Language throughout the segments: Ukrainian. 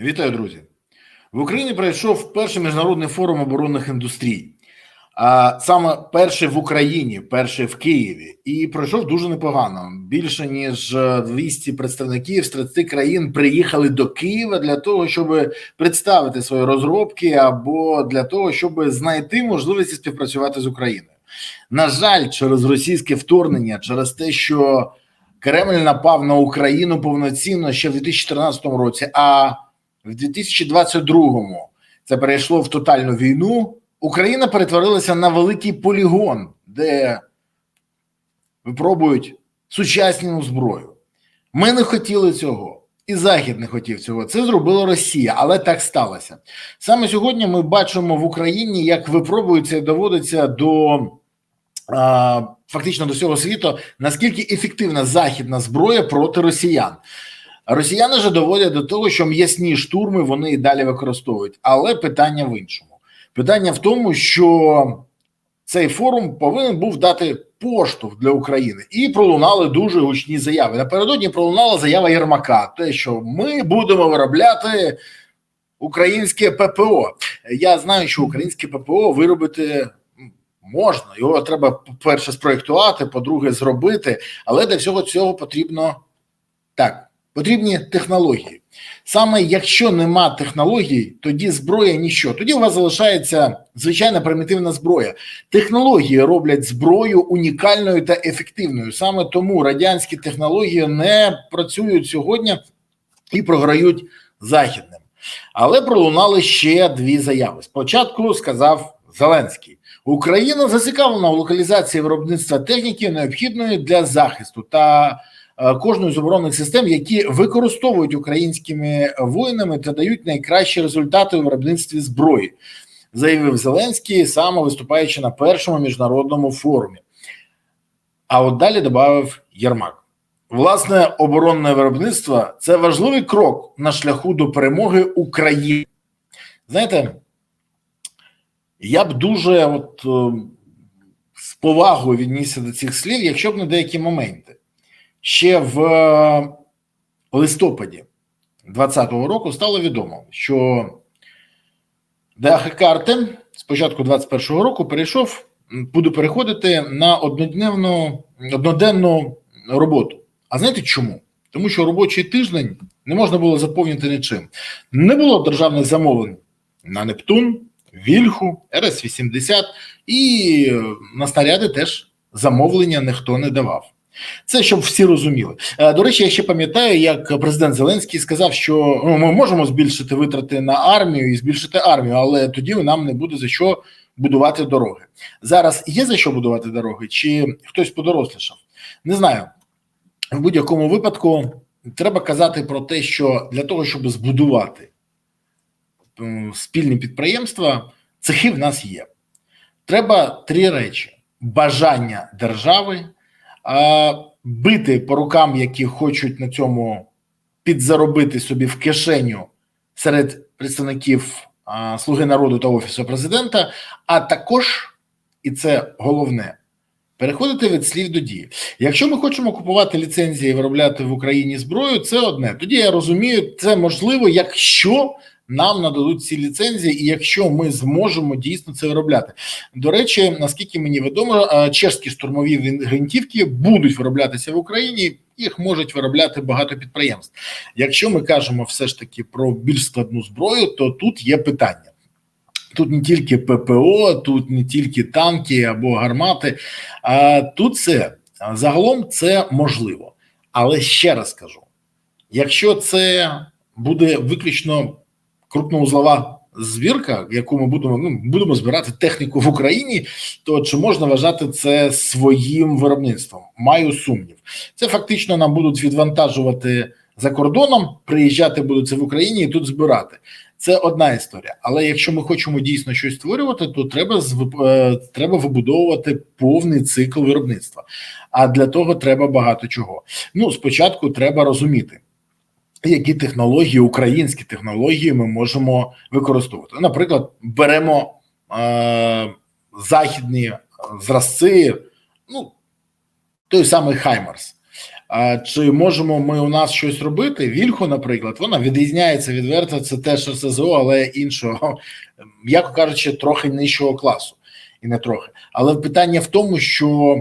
Вітаю, друзі. В Україні пройшов перший міжнародний форум оборонних індустрій. А саме перший в Україні, перший в Києві, і пройшов дуже непогано. Більше ніж 200 представників з 30 країн приїхали до Києва для того, щоб представити свої розробки, або для того, щоб знайти можливості співпрацювати з Україною. На жаль, через російське вторгнення, через те, що Кремль напав на Україну повноцінно ще в 2014 році. А в 2022-му це перейшло в тотальну війну. Україна перетворилася на великий полігон, де випробують сучасну зброю. Ми не хотіли цього, і Захід не хотів цього. Це зробила Росія, але так сталося. Саме сьогодні ми бачимо в Україні, як випробується і доводиться до фактично до всього світу, наскільки ефективна західна зброя проти росіян. Росіяни же доводять до того, що м'ясні штурми вони і далі використовують. Але питання в іншому. Питання в тому, що цей форум повинен був дати поштовх для України, і пролунали дуже гучні заяви. Напередодні пролунала заява Єрмака: те, що ми будемо виробляти українське ППО. Я знаю, що українське ППО виробити. Можна, його треба по-перше, спроєктувати, по-друге, зробити, але для всього цього потрібно так. Потрібні технології. Саме якщо нема технологій, тоді зброя ніщо. Тоді у вас залишається звичайна примітивна зброя. Технології роблять зброю унікальною та ефективною. Саме тому радянські технології не працюють сьогодні і програють західним. Але пролунали ще дві заяви. Спочатку сказав Зеленський: Україна зацікавлена у локалізації виробництва техніки, необхідної для захисту та кожної з оборонних систем, які використовують українськими воїнами та дають найкращі результати у виробництві зброї, заявив Зеленський, саме виступаючи на першому міжнародному форумі. А от далі додав Єрмак. Власне, оборонне виробництво це важливий крок на шляху до перемоги України. Знаєте, я б дуже от з повагою віднісся до цих слів, якщо б не деякі моменти ще в листопаді 2020 року стало відомо, що ДАХК Артем з початку 2021 року перейшов, буде переходити на однодневну одноденну роботу. А знаєте чому? Тому що робочий тиждень не можна було заповнити нічим. Не було державних замовлень на Нептун, Вільху, РС-80 і на снаряди теж замовлення ніхто не давав. Це щоб всі розуміли. До речі, я ще пам'ятаю, як президент Зеленський сказав, що ну, ми можемо збільшити витрати на армію і збільшити армію, але тоді нам не буде за що будувати дороги. Зараз є за що будувати дороги, чи хтось подорослішав? Не знаю. В будь-якому випадку треба казати про те, що для того, щоб збудувати спільні підприємства, цехи в нас є. Треба три речі: бажання держави бити по рукам, які хочуть на цьому підзаробити собі в кишеню серед представників Слуги народу та офісу президента, а також і це головне. Переходити від слів до дії. Якщо ми хочемо купувати ліцензії і виробляти в Україні зброю, це одне. Тоді я розумію, це можливо, якщо нам нададуть ці ліцензії, і якщо ми зможемо дійсно це виробляти. До речі, наскільки мені відомо, чешські штурмові гвинтівки будуть вироблятися в Україні. Їх можуть виробляти багато підприємств. Якщо ми кажемо все ж таки про більш складну зброю, то тут є питання. Тут не тільки ППО, тут не тільки танки або гармати, а тут це загалом це можливо. Але ще раз кажу: якщо це буде виключно крупноузлова збірка, яку ми будемо ну, будемо збирати техніку в Україні, то чи можна вважати це своїм виробництвом? Маю сумнів. Це фактично нам будуть відвантажувати за кордоном, приїжджати будуть це в Україні і тут збирати. Це одна історія. Але якщо ми хочемо дійсно щось створювати, то треба е, треба вибудовувати повний цикл виробництва. А для того треба багато чого. Ну спочатку треба розуміти які технології, українські технології ми можемо використовувати. Наприклад, беремо е, західні зразці, ну той самий Хаймарс. А чи можемо ми у нас щось робити? Вільхо, наприклад, вона відрізняється відверто. Це теж РСЗО, але іншого, м'яко кажучи, трохи нижчого класу, і не трохи. Але питання в тому, що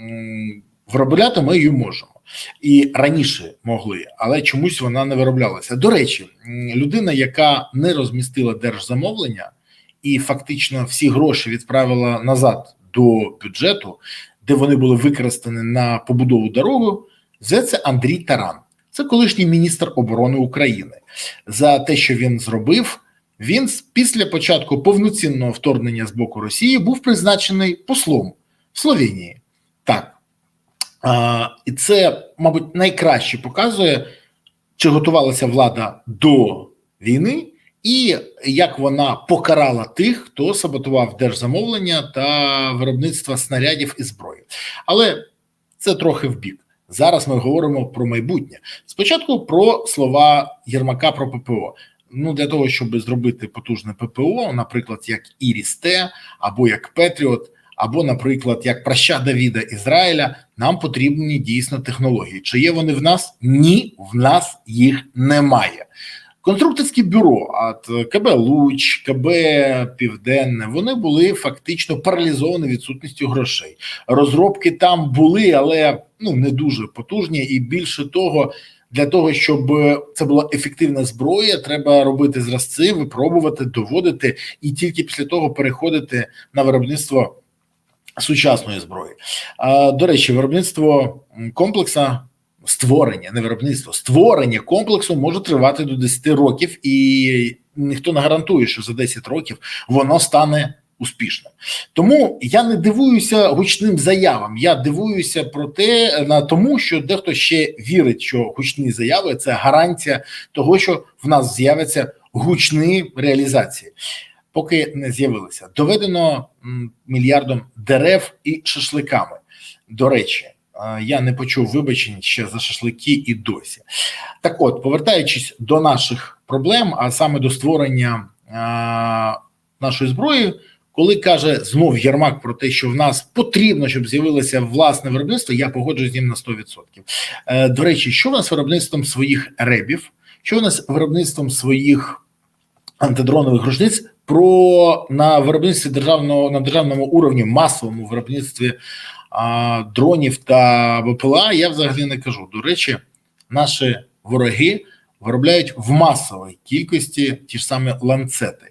м, виробляти ми її можемо. І раніше могли, але чомусь вона не вироблялася. До речі, людина, яка не розмістила держзамовлення і фактично всі гроші відправила назад до бюджету, де вони були використані на побудову дороги, зветься Андрій Таран. Це колишній міністр оборони України. За те, що він зробив, він після початку повноцінного вторгнення з боку Росії був призначений послом в Словенії. І це, мабуть, найкраще показує, чи готувалася влада до війни, і як вона покарала тих, хто саботував держзамовлення та виробництво снарядів і зброї. Але це трохи вбік. Зараз ми говоримо про майбутнє. Спочатку про слова Єрмака про ППО. Ну для того, щоб зробити потужне ППО, наприклад, як Іріс-Т, або як Петріот, або, наприклад, як праща Давіда Ізраїля, нам потрібні дійсно технології. Чи є вони в нас? Ні, в нас їх немає. Конструкторське бюро, от КБ Луч, КБ Південне, вони були фактично паралізовані відсутністю грошей. Розробки там були, але ну не дуже потужні, і більше того, для того, щоб це була ефективна зброя, треба робити зразці, випробувати, доводити, і тільки після того переходити на виробництво сучасної зброї. А, До речі, виробництво комплекса. Створення, не виробництво, створення комплексу може тривати до 10 років, і ніхто не гарантує, що за 10 років воно стане успішним. Тому я не дивуюся гучним заявам. Я дивуюся про те на тому, що дехто ще вірить, що гучні заяви це гарантія того, що в нас з'являться гучні реалізації. Поки не з'явилися, доведено мільярдом дерев і шашликами. До речі, е, я не почув вибачень ще за шашлики і досі. Так, от, повертаючись до наших проблем, а саме до створення е, нашої зброї, коли каже знов Єрмак про те, що в нас потрібно, щоб з'явилося власне виробництво, я погоджуюсь з ним на 100%. Е, До речі, що в нас виробництвом своїх ребів, що в нас виробництвом своїх антидронових рушниць про на виробництві державного на державному уровні, масовому виробництві а, дронів та БПЛА, я взагалі не кажу. До речі, наші вороги виробляють в масовій кількості ті ж самі ланцети.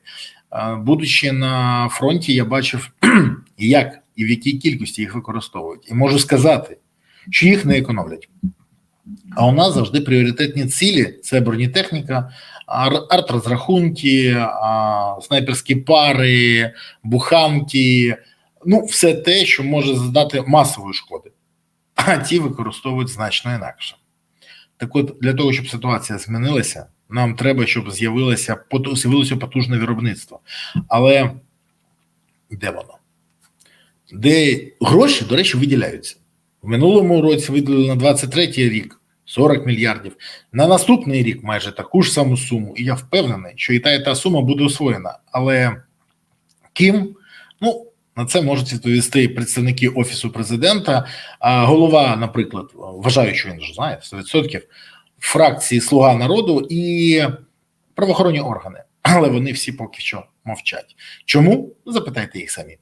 А, Будучи на фронті, я бачив, як і в якій кількості їх використовують, і можу сказати, що їх не економлять. А у нас завжди пріоритетні цілі: це бронетехніка, ар- арт-розрахунки, снайперські пари, буханки. Ну, все те, що може завдати масової шкоди, а ті використовують значно інакше. Так от, для того, щоб ситуація змінилася, нам треба, щоб з'явилося з'явилося потужне виробництво. Але де воно? Де гроші, до речі, виділяються. В минулому році виділили на 23 рік 40 мільярдів. На наступний рік майже таку ж саму суму. І я впевнений, що і та, і та сума буде освоєна. Але ким? Ну, на це можуть відповісти представники Офісу президента. А голова, наприклад, вважаю, що він вже знає 100%, фракції Слуга народу і правоохоронні органи. Але вони всі поки що мовчать. Чому? Запитайте їх самі.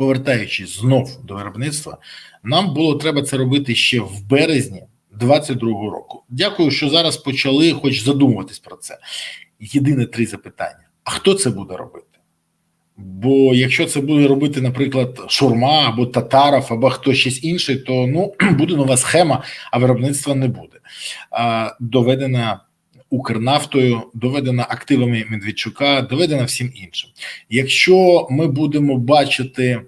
Повертаючись знов до виробництва, нам було треба це робити ще в березні 22-го року. Дякую, що зараз почали хоч задумуватись про це. Єдине три запитання: а хто це буде робити? Бо якщо це буде робити, наприклад, шурма або татаров, або хтось щось інший, то ну буде нова схема, а виробництва не буде. А, доведена Укрнафтою, доведена активами Медведчука, доведена всім іншим. Якщо ми будемо бачити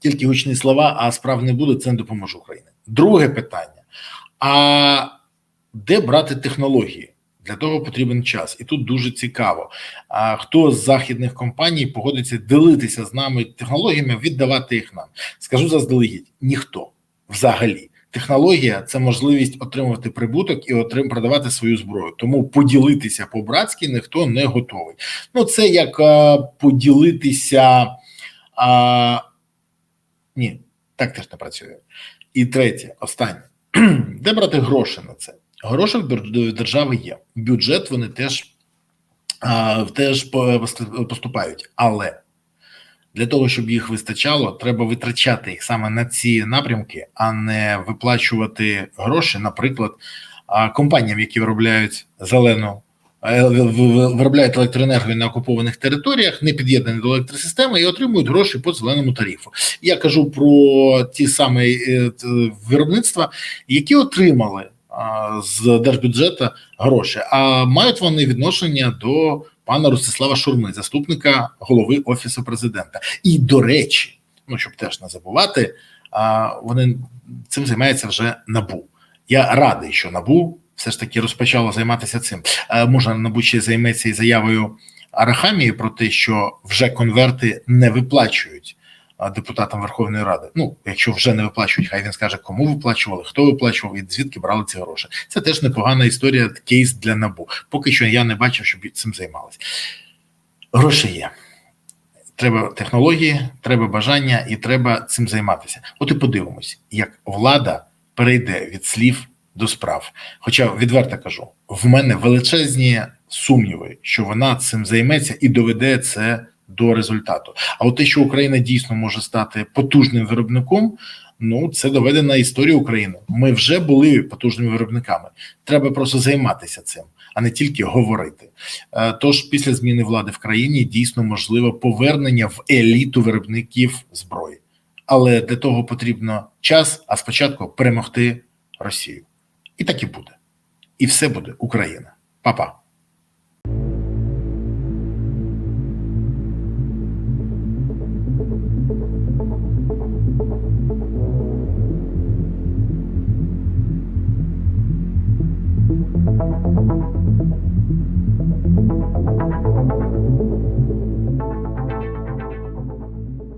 тільки гучні слова, а справ не буде, це не допоможе Україні. Друге питання: а де брати технології? Для того потрібен час, і тут дуже цікаво. А хто з західних компаній погодиться ділитися з нами технологіями, віддавати їх нам? Скажу заздалегідь: ніхто взагалі. Технологія це можливість отримувати прибуток і отрим продавати свою зброю. Тому поділитися по-братськи ніхто не готовий. Ну це як а, поділитися. А, ні, так теж не працює. І третє, останнє. Де брати гроші на це? Гроші в держави є. Бюджет вони теж, а, теж поступають. Але для того, щоб їх вистачало, треба витрачати їх саме на ці напрямки, а не виплачувати гроші, наприклад, компаніям, які виробляють зелену. е, Виробляють електроенергію на окупованих територіях, не під'єднані до електросистеми і отримують гроші по зеленому тарифу. Я кажу про ті самі е, виробництва, які отримали з держбюджету гроші. А мають вони відношення до пана Ростислава Шурми, заступника голови офісу президента. І до речі, ну щоб теж не забувати, вони цим займаються вже набу. Я радий, що набу все ж таки розпочало займатися цим. Може, набу ще займеться і заявою Арахамії про те, що вже конверти не виплачують депутатам Верховної Ради. Ну, якщо вже не виплачують, хай він скаже, кому виплачували, хто виплачував і звідки брали ці гроші. Це теж непогана історія, кейс для набу. Поки що я не бачив, щоб цим займалися. Гроші є. Треба технології, треба бажання і треба цим займатися. От і подивимось, як влада перейде від слів до справ. Хоча відверто кажу, в мене величезні сумніви, що вона цим займеться і доведе це до результату. А от те, що Україна дійсно може стати потужним виробником, ну це доведена історія України. Ми вже були потужними виробниками. Треба просто займатися цим, а не тільки говорити. Е, Тож після зміни влади в країні дійсно можливо повернення в еліту виробників зброї, але для того потрібно час, а спочатку перемогти Росію. І так і буде. І все буде Україна. Па-па.